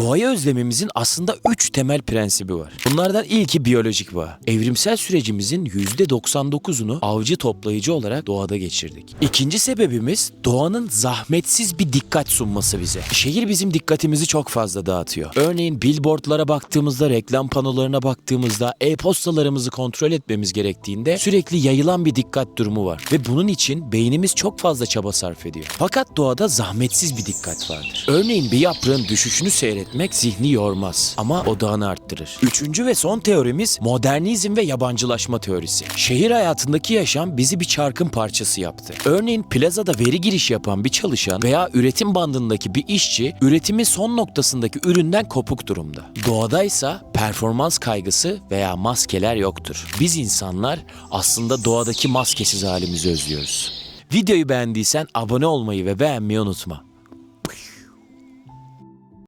Doğayı özlememizin aslında 3 temel prensibi var. Bunlardan ilki biyolojik bağ. Evrimsel sürecimizin %99'unu avcı toplayıcı olarak doğada geçirdik. İkinci sebebimiz doğanın zahmetsiz bir dikkat sunması bize. Şehir bizim dikkatimizi çok fazla dağıtıyor. Örneğin billboardlara baktığımızda, reklam panolarına baktığımızda, e-postalarımızı kontrol etmemiz gerektiğinde sürekli yayılan bir dikkat durumu var. Ve bunun için beynimiz çok fazla çaba sarf ediyor. Fakat doğada zahmetsiz bir dikkat vardır. Örneğin bir yaprağın düşüşünü seyretmek zihni yormaz ama odağını arttırır. Üçüncü ve son teorimiz modernizm ve yabancılaşma teorisi. Şehir hayatındaki yaşam bizi bir çarkın parçası yaptı. Örneğin plazada veri giriş yapan bir çalışan veya üretim bandındaki bir işçi üretimin son noktasındaki üründen kopuk durumda. Doğadaysa performans kaygısı veya maskeler yoktur. Biz insanlar aslında doğadaki maskesiz halimizi özlüyoruz. Videoyu beğendiysen abone olmayı ve beğenmeyi unutma.